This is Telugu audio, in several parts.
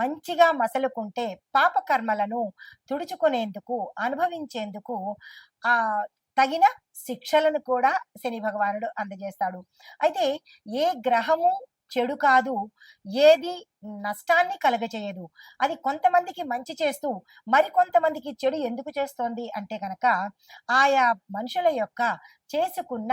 మంచిగా మసలుకుంటే పాప కర్మలను తుడుచుకునేందుకు అనుభవించేందుకు ఆ తగిన శిక్షలను కూడా శని భగవానుడు అందజేస్తాడు. అయితే ఏ గ్రహము చెడు కాదు ఏది నష్టాన్ని కలగచేయదు అది కొంతమందికి మంచి చేస్తూ మరి కొంతమందికి చెడు ఎందుకు చేస్తోంది అంటే కనుక ఆయా మనుషుల యొక్క చేసుకున్న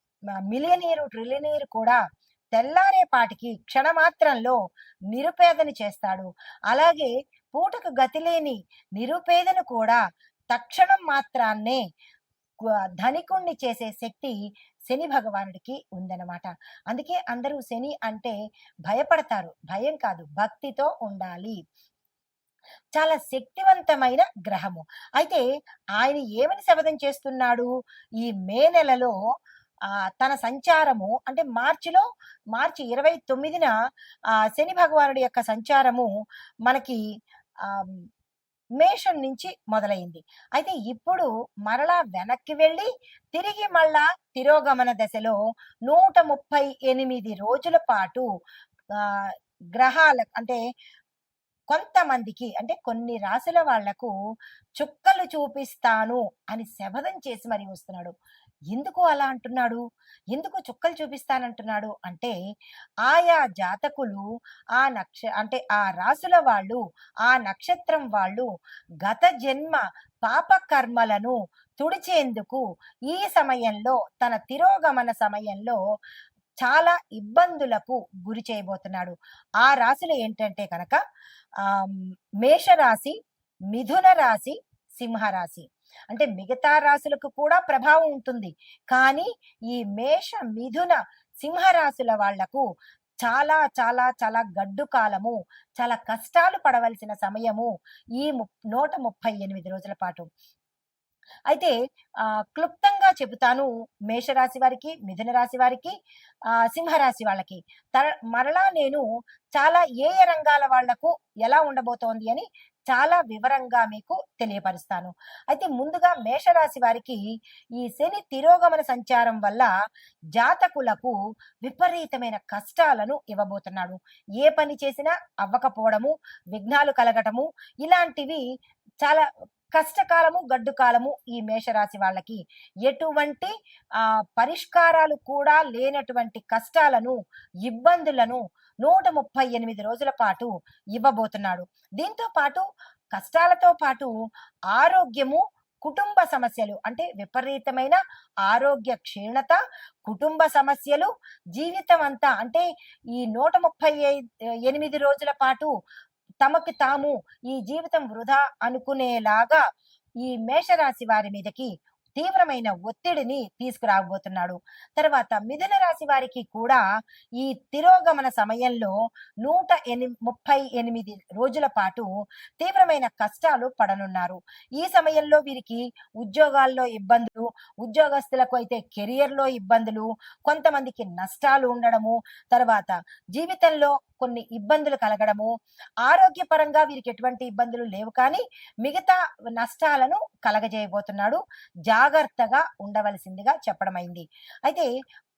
మిలియనీరు ట్రిలియనీరు కూడా తెల్లారేపాటికి క్షణమాత్రంలో నిరుపేదని చేస్తాడు. అలాగే పూటకు గతిలేని నిరుపేదను కూడా తక్షణం మాత్రాన్నే ధనికుణ్ణి చేసే శక్తి శని భగవానుడికి ఉందన్నమాట. అందుకే అందరూ శని అంటే భయపడతారు. భయం కాదు భక్తితో ఉండాలి. చాలా శక్తివంతమైన గ్రహము. అయితే ఆయన ఏమని శపథం చేస్తున్నాడు? ఈ మే నెలలో తన సంచారము అంటే మార్చిలో మార్చి ఇరవై తొమ్మిదిన ఆ శని భగవానుడి యొక్క సంచారము మనకి ఆ మేషం నుంచి మొదలైంది. అయితే ఇప్పుడు మరలా వెనక్కి వెళ్ళి తిరిగి మళ్ళా తిరోగమన దశలో నూట ముప్పై ఎనిమిది రోజుల పాటు గ్రహాల అంటే కొంతమందికి అంటే కొన్ని రాశుల వాళ్ళకు చుక్కలు చూపిస్తాను అని శపథం చేసి మరి వస్తున్నాడు. ఎందుకు అలా అంటున్నాడు? ఎందుకు చుక్కలు చూపిస్తానంటున్నాడు? అంటే ఆయా జాతకులు ఆ నక్ష అంటే ఆ రాసుల వాళ్ళు ఆ నక్షత్రం వాళ్ళు గత జన్మ పాప కర్మలను తుడిచేందుకు ఈ సమయంలో తన తిరోగమన సమయంలో చాలా ఇబ్బందులకు గురి చేయబోతున్నాడు. ఆ రాశులు ఏంటంటే కనుక ఆ మేషరాశి మిథున రాశి సింహరాశి. అంటే మిగతా రాశులకు కూడా ప్రభావం ఉంటుంది. కానీ ఈ మేష మిథున సింహరాశుల వాళ్ళకు చాలా చాలా చాలా గడ్డు కాలము చాలా కష్టాలు పడవలసిన సమయము ఈ నూట ముప్పై ఎనిమిది రోజుల పాటు. అయితే ఆ క్లుప్తంగా చెబుతాను మేషరాశి వారికి మిథున రాశి వారికి ఆ సింహరాశి వాళ్ళకి. తర- మరలా నేను చాలా ఏ ఏ రంగాల వాళ్ళకు ఎలా ఉండబోతోంది అని చాలా వివరంగా మీకు తెలియపరుస్తాను. అయితే ముందుగా మేషరాశి వారికి ఈ శని తిరోగమన సంచారం వల్ల జాతకులకు విపరీతమైన కష్టాలను ఇవ్వబోతున్నాడు. ఏ పని చేసినా అవ్వకపోవడము విఘ్నాలు కలగటము ఇలాంటివి చాలా కష్టకాలము గడ్డు కాలము ఈ మేషరాశి వాళ్ళకి. ఎటువంటి ఆ పరిష్కారాలు కూడా లేనటువంటి కష్టాలను ఇబ్బందులను నూట ముప్పై ఎనిమిది రోజుల పాటు ఇవ్వబోతున్నాడు. దీంతో పాటు కష్టాలతో పాటు ఆరోగ్యము కుటుంబ సమస్యలు అంటే విపరీతమైన ఆరోగ్య క్షీణత కుటుంబ సమస్యలు జీవితం అంతా అంటే ఈ నూట ముప్పై ఎనిమిది రోజుల పాటు తమకు తాము ఈ జీవితం వృధా అనుకునేలాగా ఈ మేషరాశి వారి మీదకి తీవ్రమైన ఒత్తిడిని తీసుకురాబోతున్నాడు. తర్వాత మిథున రాశి వారికి కూడా ఈ తిరోగమన సమయంలో నూట ఎని ముప్పై ఎనిమిది రోజుల పాటు తీవ్రమైన కష్టాలు పడనున్నారు. ఈ సమయంలో వీరికి ఉద్యోగాల్లో ఇబ్బందులు ఉద్యోగస్తులకు అయితే కెరియర్లో ఇబ్బందులు కొంతమందికి నష్టాలు ఉండడము తర్వాత జీవితంలో కొన్ని ఇబ్బందులు కలగడము ఆరోగ్యపరంగా వీరికి ఎటువంటి ఇబ్బందులు లేవు. కానీ మిగతా నష్టాలను కలగజేయబోతున్నాడు. జాగ్రత్తగా ఉండవలసిందిగా చెప్పడమైంది. అయితే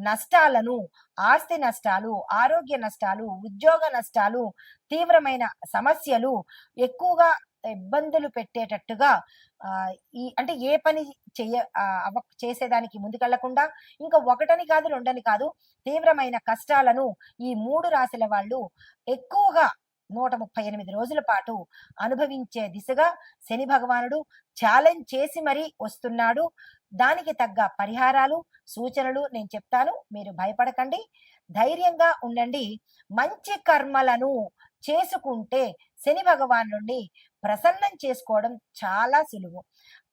నష్టాలను ఆస్తి నష్టాలు ఆరోగ్య నష్టాలు ఉద్యోగ నష్టాలు తీవ్రమైన సమస్యలు ఎక్కువగా ఇబ్బందులు పెట్టేటట్టుగా ఈ అంటే ఏ పని చేయ చేసేదానికి ముందుకెళ్ళకుండా ఇంకా ఒకటని కాదు రెండని కాదు తీవ్రమైన కష్టాలను ఈ మూడు రాశుల వాళ్ళు ఎక్కువగా నూట ముప్పై ఎనిమిది రోజుల పాటు అనుభవించే దిశగా శని భగవానుడు ఛాలెంజ్ చేసి మరీ వస్తున్నాడు. దానికి తగ్గ పరిహారాలు సూచనలు నేను చెప్తాను. మీరు భయపడకండి. ధైర్యంగా ఉండండి. మంచి కర్మలను చేసుకుంటే శని భగవాన్ నుండి ప్రసన్నం చేసుకోవడం చాలా సులువు.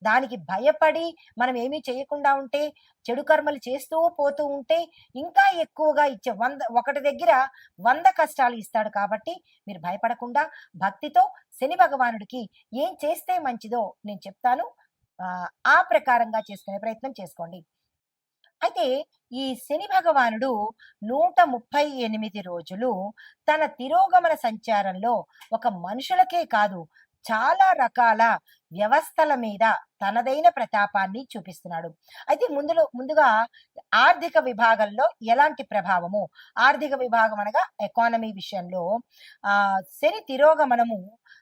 దానికి భయపడి మనం ఏమీ చేయకుండా ఉంటే చెడు కర్మలు చేస్తూ పోతూ ఉంటే ఇంకా ఎక్కువగా ఇచ్చే వంద ఒకటి దగ్గర వంద కష్టాలు ఇస్తాడు కాబట్టి మీరు భయపడకుండా భక్తితో శని భగవానుడికి ఏం చేస్తే మంచిదో నేను చెప్తాను. ఆ, ప్రకారంగా చేసుకునే ప్రయత్నం చేసుకోండి. అయితే ఈ శని భగవానుడు నూట ముప్పై ఎనిమిది రోజులు తన తిరోగమన సంచారంలో ఒక మనుషులకే కాదు చాలా రకాల వ్యవస్థల మీద తనదైన ప్రతాపాన్ని చూపిస్తున్నాడు. అయితే ముందులో ముందుగా ఆర్థిక విభాగంలో ఎలాంటి ప్రభావము? ఆర్థిక విభాగం అనగా ఎకానమీ విషయంలో ఆ శని తిరోగమనము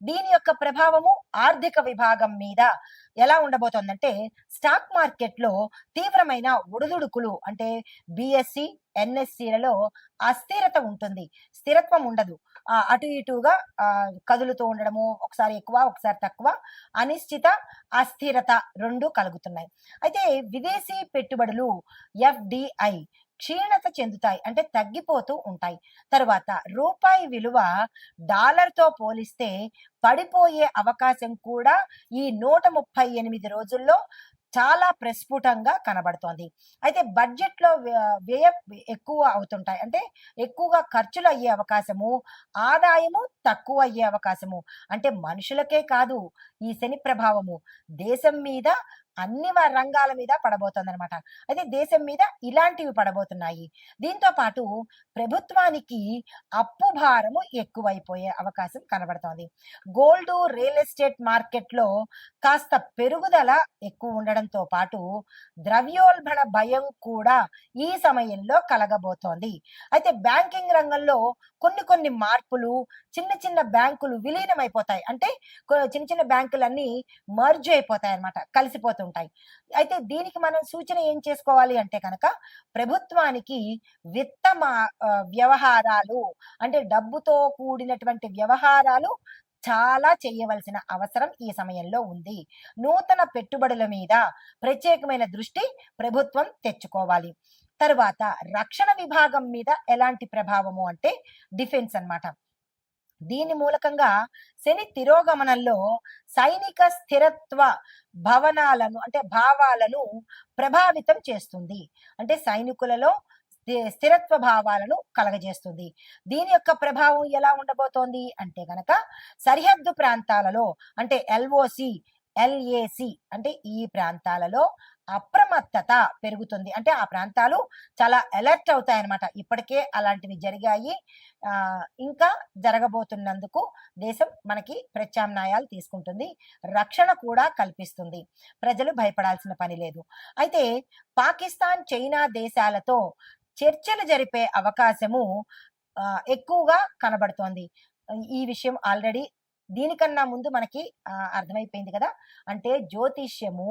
దీని యొక్క ప్రభావము ఆర్థిక విభాగం మీద ఎలా ఉండబోతోందంటే స్టాక్ మార్కెట్లో తీవ్రమైన ఒడిదుడుకులు అంటే బిఎస్సి ఎన్ఎస్సిలలో అస్థిరత ఉంటుంది. స్థిరత్వం ఉండదు. అటు ఇటుగా కదులుతూ ఉండడము ఒకసారి ఎక్కువ ఒకసారి తక్కువ అనిశ్చిత అస్థిరత రెండు కలుగుతున్నాయి. అయితే విదేశీ పెట్టుబడులు ఎఫ్డిఐ క్షీణత చెందుతాయి అంటే తగ్గిపోతూ ఉంటాయి. తర్వాత రూపాయి విలువ డాలర్తో పోలిస్తే పడిపోయే అవకాశం కూడా ఈ నూట ముప్పై ఎనిమిది రోజుల్లో చాలా ప్రస్ఫుటంగా కనబడుతోంది. అయితే బడ్జెట్లో వ్యయ ఎక్కువ అవుతుంటాయి. అంటే ఎక్కువగా ఖర్చులు అయ్యే అవకాశము ఆదాయము తక్కువ అయ్యే అవకాశము. అంటే మనుషులకే కాదు ఈ శని ప్రభావము. దేశం మీద అన్ని రంగాల మీద పడబోతుంది అనమాట అయితే దేశం మీద ఇలాంటివి పడబోతున్నాయి. దీంతో పాటు ప్రభుత్వానికి అప్పు భారము ఎక్కువైపోయే అవకాశం కనబడుతోంది. గోల్డ్ రియల్ ఎస్టేట్ మార్కెట్లో కాస్త పెరుగుదల ఎక్కువ ఉండడంతో పాటు ద్రవ్యోల్బణ భయం కూడా ఈ సమయంలో కలగబోతోంది. అయితే బ్యాంకింగ్ రంగంలో కొన్ని కొన్ని మార్పులు చిన్న చిన్న బ్యాంకులు విలీనమైపోతాయి. అంటే చిన్న చిన్న బ్యాంకులన్నీ మర్జ్ అయిపోతాయి అన్నమాట కలిసిపోతుంటాయి. అయితే దీనికి మనం సూచన ఏం చేసుకోవాలి అంటే కనుక ప్రభుత్వానికి విత్త వ్యవహారాలు అంటే డబ్బుతో కూడినటువంటి వ్యవహారాలు చాలా చేయవలసిన అవసరం ఈ సమయంలో ఉంది. నూతన పెట్టుబడుల మీద ప్రత్యేకమైన దృష్టి ప్రభుత్వం తెచ్చుకోవాలి. తరువాత రక్షణ విభాగం మీద ఎలాంటి ప్రభావము అంటే డిఫెన్స్ అన్నమాట. దీని మూలకంగా శని తిరోగమనంలో సైనిక స్థిరత్వ భవనాలను అంటే భావాలను ప్రభావితం చేస్తుంది. అంటే సైనికులలో స్థి- స్థిరత్వ భావాలను కలగజేస్తుంది. దీని యొక్క ప్రభావం ఎలా ఉండబోతోంది అంటే గనక సరిహద్దు ప్రాంతాలలో అంటే ఎల్ఓసి ఎల్ఏసి అంటే ఈ ప్రాంతాలలో అప్రమత్తత పెరుగుతుంది. అంటే ఆ ప్రాంతాలు చాలా అలర్ట్ అవుతాయి అన్నమాట ఇప్పటికే అలాంటివి జరిగాయి. ఇంకా జరగబోతున్నందుకు దేశం మనకి ప్రత్యామ్నాయాలు తీసుకుంటుంది. రక్షణ కూడా కల్పిస్తుంది. ప్రజలు భయపడాల్సిన పని లేదు. అయితే పాకిస్తాన్ చైనా దేశాలతో చర్చలు జరిపే అవకాశము ఎక్కువగా కనబడుతోంది. ఈ విషయం ఆల్రెడీ దీనికన్నా ముందు మనకి అర్థమైపోయింది కదా. అంటే జ్యోతిష్యము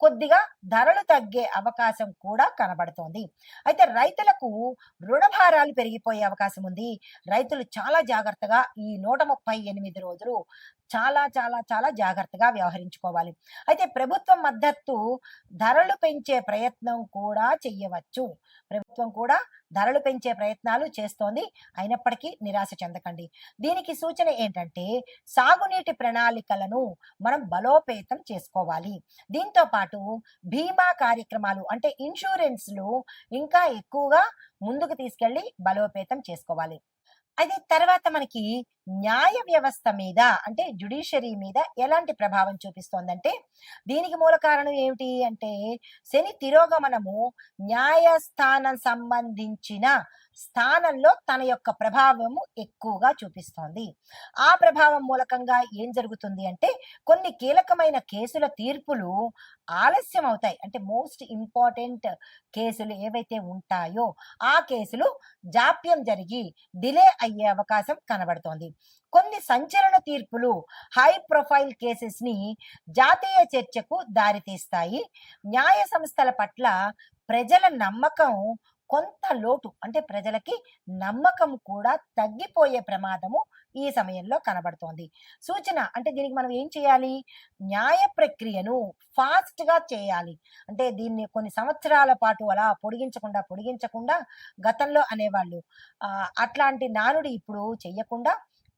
కొద్దిగా ధరలు తగ్గే అవకాశం కూడా కనబడుతోంది. అయితే రైతులకు రుణభారాలు పెరిగిపోయే అవకాశం ఉంది. రైతులు చాలా జాగ్రత్తగా ఈ నూట ముప్పై ఎనిమిది రోజులు చాలా చాలా చాలా జాగ్రత్తగా వ్యవహరించుకోవాలి. అయితే ప్రభుత్వం మద్దతు ధరలు పెంచే ప్రయత్నం కూడా చెయ్యవచ్చు. ప్రభుత్వం కూడా ధరలు పెంచే ప్రయత్నాలు చేస్తోంది. అయినప్పటికీ నిరాశ చెందకండి. దీనికి సూచన ఏంటంటే సాగునీటి ప్రణాళికలను మనం బలోపేతం చేసుకోవాలి. దీంతో పాటు బీమా కార్యక్రమాలు అంటే ఇన్సూరెన్స్లు ఇంకా ఎక్కువగా ముందుకు తీసుకెళ్ళి బలోపేతం చేసుకోవాలి. అయితే తర్వాత మనకి న్యాయ వ్యవస్థ మీద అంటే జుడిషియరీ మీద ఎలాంటి ప్రభావం చూపిస్తోందంటే దీనికి మూల కారణం ఏమిటి అంటే శని తిరోగమనము న్యాయస్థానం సంబంధించిన స్థానంలో తన యొక్క ప్రభావము ఎక్కువగా చూపిస్తోంది. ఆ ప్రభావం మూలకంగా ఏం జరుగుతుంది అంటే కొన్ని కీలకమైన కేసుల తీర్పులు ఆలస్యం అవుతాయి. అంటే మోస్ట్ ఇంపార్టెంట్ కేసులు ఏవైతే ఉంటాయో ఆ కేసులు జాప్యం జరిగి డిలే అయ్యే అవకాశం కనబడుతోంది. కొన్ని సంచలన తీర్పులు హై ప్రొఫైల్ కేసెస్ని జాతీయ చర్చకు దారితీస్తాయి. న్యాయ సంస్థల పట్ల ప్రజల నమ్మకం కొంత లోటు అంటే ప్రజలకి నమ్మకం కూడా తగ్గిపోయే ప్రమాదము ఈ సమయంలో కనబడుతోంది. సూచన అంటే దీనికి మనం ఏం చేయాలి? న్యాయ ప్రక్రియను ఫాస్ట్గా చేయాలి. అంటే దీన్ని కొన్ని సంవత్సరాల పాటు అలా పొడిగించకుండా పొడిగించకుండా గతంలో అనేవాళ్ళు అట్లాంటి నానుడి ఇప్పుడు చెయ్యకుండా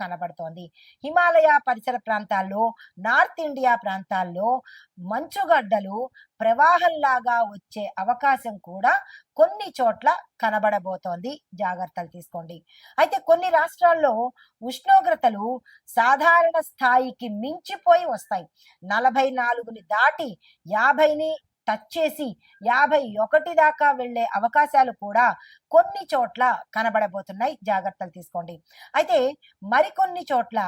కనబడుతోంది. హిమాలయ పరిసర ప్రాంతాల్లో నార్త్ ఇండియా ప్రాంతాల్లో మంచుగడ్డలు ప్రవాహంలాగా వచ్చే అవకాశం కూడా కొన్ని చోట్ల కనబడబోతోంది. జాగ్రత్తలు తీసుకోండి. అయితే కొన్ని రాష్ట్రాల్లో ఉష్ణోగ్రతలు సాధారణ స్థాయికి మించిపోయి వస్తాయి. నలభై నాలుగుని దాటి యాభైని టచ్ చేసి యాభై ఒకటి దాకా వెళ్ళే అవకాశాలు కూడా కొన్ని చోట్ల కనబడబోతున్నాయి. జాగ్రత్తలు తీసుకోండి. అయితే మరికొన్ని చోట్ల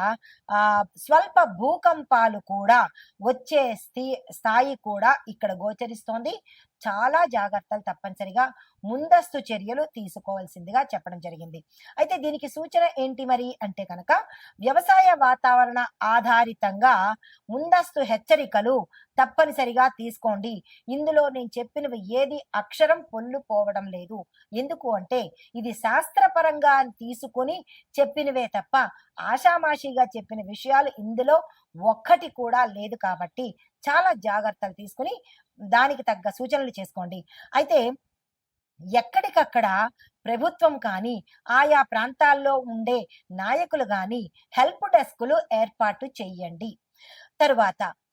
ఆ స్వల్ప భూకంపాలు కూడా వచ్చే స్థి స్థాయి కూడా ఇక్కడ గోచరిస్తోంది. చాలా జాగ్రత్తలు తప్పనిసరిగా ముందస్తు చర్యలు తీసుకోవాల్సిందిగా చెప్పడం జరిగింది. అయితే దీనికి సూచన ఏంటి మరి అంటే కనుక వ్యవసాయ వాతావరణ ఆధారితంగా ముందస్తు హెచ్చరికలు తప్పనిసరిగా తీసుకోండి. ఇందులో నేను చెప్పినవి ఏది అక్షరం పొల్లుపోవడం లేదు. ఎందుకు అంటే ఇది శాస్త్రపరంగా తీసుకొని చెప్పినవే తప్ప ఆషామాషిగా చెప్పిన విషయాలు ఇందులో ఒక్కటి కూడా లేదు కాబట్టి చాలా జాగ్రత్తలు తీసుకుని దానికి తగ్గ సూచనలు చేసుకోండి. అయితే ఎక్కడికక్కడ ప్రభుత్వం కానీ ఆయా ప్రాంతాల్లో ఉండే నాయకులు కానీ హెల్ప్ డెస్కులు ఏర్పాటు చేయండి. తరువాత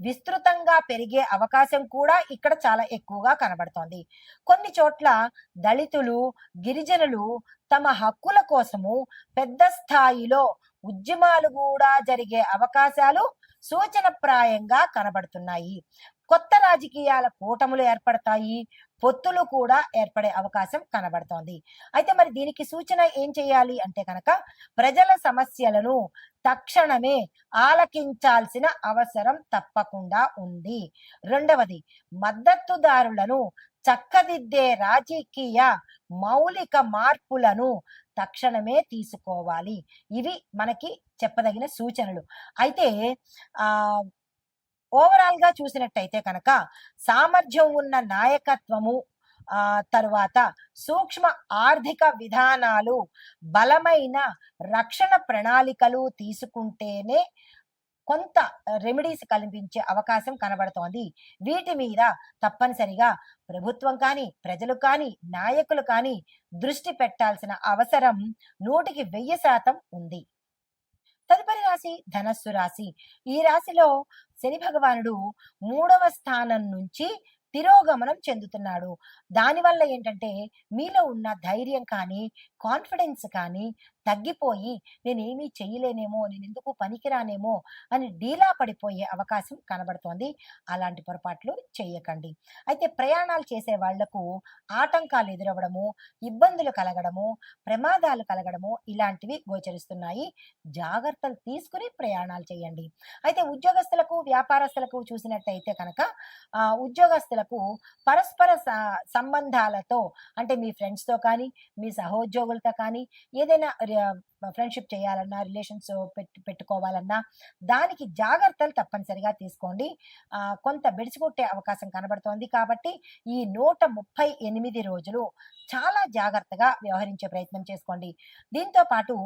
విస్తృతంగా పెరిగే అవకాశం కూడా ఇక్కడ చాలా ఎక్కువగా కనబడుతోంది. కొన్ని చోట్ల దళితులు గిరిజనులు తమ హక్కుల కోసము పెద్ద స్థాయిలో ఉద్యమాలు కూడా జరిగే అవకాశాలు సూచనప్రాయంగా కనబడుతున్నాయి. కొత్త రాజకీయాల కూటములు ఏర్పడతాయి. పొత్తులు కూడా ఏర్పడే అవకాశం కనబడుతోంది. అయితే మరి దీనికి సూచన ఏం చేయాలి అంటే కనుక ప్రజల సమస్యలను తక్షణమే ఆలకించాల్సిన అవసరం తప్పకుండా ఉంది. రెండవది మద్దతుదారులను చక్కదిద్దే రాజకీయ మౌలిక మార్పులను తక్షణమే తీసుకోవాలి. ఇవి మనకి చెప్పదగిన సూచనలు. అయితే ఆ ఓవరాల్గా చూసినట్టయితే కనుక సామర్థ్యం ఉన్న నాయకత్వము ఆ తరువాత సూక్ష్మ ఆర్థిక విధానాలు బలమైన రక్షణ ప్రణాళికలు తీసుకుంటేనే కొంత రెమెడీస్ కల్పించే అవకాశం కనబడుతోంది. వీటి మీద తప్పనిసరిగా ప్రభుత్వం కానీ ప్రజలు కానీ నాయకులు కానీ దృష్టి పెట్టాల్సిన అవసరం నూటికి వెయ్యి శాతం ఉంది. తదుపరి రాశి ధనస్సు రాశి. ఈ రాశిలో శని భగవానుడు మూడవ స్థానం నుంచి తిరోగమనం చెందుతున్నాడు. దానివల్ల ఏంటంటే మీలో ఉన్న ధైర్యం కానీ కాన్ఫిడెన్స్ కానీ తగ్గిపోయి నేనేమీ చెయ్యలేనేమో నేను ఎందుకు పనికిరానేమో అని డీలా పడిపోయే అవకాశం కనబడుతోంది. అలాంటి పొరపాట్లు చేయకండి. అయితే ప్రయాణాలు చేసే వాళ్ళకు ఆటంకాలు ఎదురవ్వడము ఇబ్బందులు కలగడము ప్రమాదాలు కలగడము ఇలాంటివి గోచరిస్తున్నాయి. జాగ్రత్తలు తీసుకుని ప్రయాణాలు చేయండి. అయితే ఉద్యోగస్తులకు వ్యాపారస్తులకు చూసినట్టయితే కనుక ఉద్యోగస్తులకు పరస్పర సంబంధాలతో అంటే మీ ఫ్రెండ్స్తో కానీ మీ ఉద్యోగులతో కానీ ఏదైనా ఫ్రెండ్షిప్ చేయాలన్నా రిలేషన్స్ పెట్టు పెట్టుకోవాలన్నా దానికి జాగ్రత్తలు తప్పనిసరిగా తీసుకోండి. కొంత బెడిసికొట్టే అవకాశం కనబడుతోంది కాబట్టి ఈ నూట ముప్పై ఎనిమిది రోజులు చాలా జాగ్రత్తగా వ్యవహరించే ప్రయత్నం చేసుకోండి. దీంతో పాటు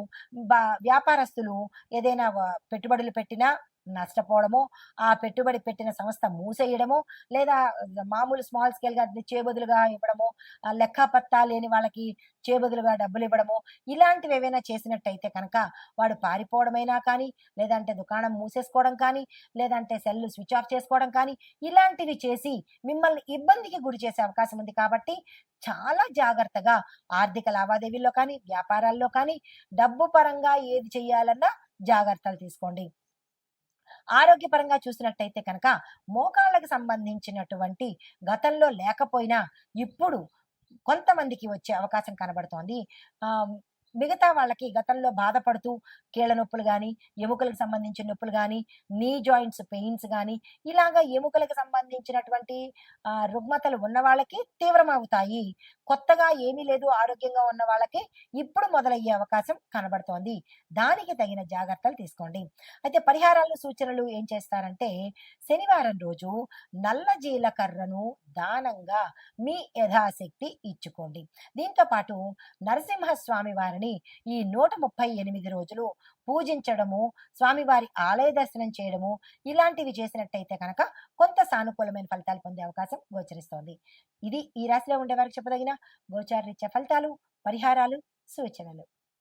వ్యాపారస్తులు ఏదైనా పెట్టుబడులు పెట్టినా నష్టపోవడమో ఆ పెట్టుబడి పెట్టిన సంస్థ మూసేయడమో లేదా మామూలు స్మాల్ స్కేల్గా చేబదులుగా ఇవ్వడమో లెక్కపత్తా లేని వాళ్ళకి చేబదులుగా డబ్బులు ఇవ్వడమో ఇలాంటివి ఏవైనా చేసినట్టయితే కనుక వాడు పారిపోవడమైనా కానీ లేదంటే దుకాణం మూసేసుకోవడం కానీ లేదంటే సెల్లు స్విచ్ ఆఫ్ చేసుకోవడం కానీ ఇలాంటివి చేసి మిమ్మల్ని ఇబ్బందికి గురి చేసే అవకాశం ఉంది కాబట్టి చాలా జాగ్రత్తగా ఆర్థిక లావాదేవీల్లో కానీ వ్యాపారాల్లో కానీ డబ్బు పరంగా ఏది చేయాలన్నా జాగ్రత్తలు తీసుకోండి. ఆరోగ్యపరంగా చూసినట్టయితే కనుక మోకాళ్ళకు సంబంధించినటువంటి గతంలో లేకపోయినా ఇప్పుడు కొంతమందికి వచ్చే అవకాశం కనబడుతోంది. మిగతా వాళ్ళకి గతంలో బాధపడుతూ కీళ్ళ నొప్పులు కానీ ఎముకలకు సంబంధించిన నొప్పులు కానీ నీ జాయింట్స్ పెయిన్స్ కానీ ఇలాగా ఎముకలకు సంబంధించినటువంటి రుగ్మతలు ఉన్న వాళ్ళకి తీవ్రమవుతాయి. కొత్తగా ఏమీ లేదు ఆరోగ్యంగా ఉన్న వాళ్ళకి ఇప్పుడు మొదలయ్యే అవకాశం కనబడుతోంది. దానికి తగిన జాగ్రత్తలు తీసుకోండి. అయితే పరిహారాలు సూచనలు ఏం చేస్తారంటే శనివారం రోజు నల్ల జీలకర్రను దానంగా మీ యథాశక్తి ఇచ్చుకోండి. దీంతో పాటు నరసింహస్వామి వారిని ఈ నూట ముప్పై ఎనిమిది రోజులు పూజించడము స్వామివారి ఆలయ దర్శనం చేయడము ఇలాంటివి చేసినట్టయితే కనుక కొంత సానుకూలమైన ఫలితాలు పొందే అవకాశం గోచరిస్తోంది. ఇది ఈ రాశిలో ఉండే వారికి చెప్పదగిన గోచారరీత్యా ఫలితాలు పరిహారాలు సూచనలు.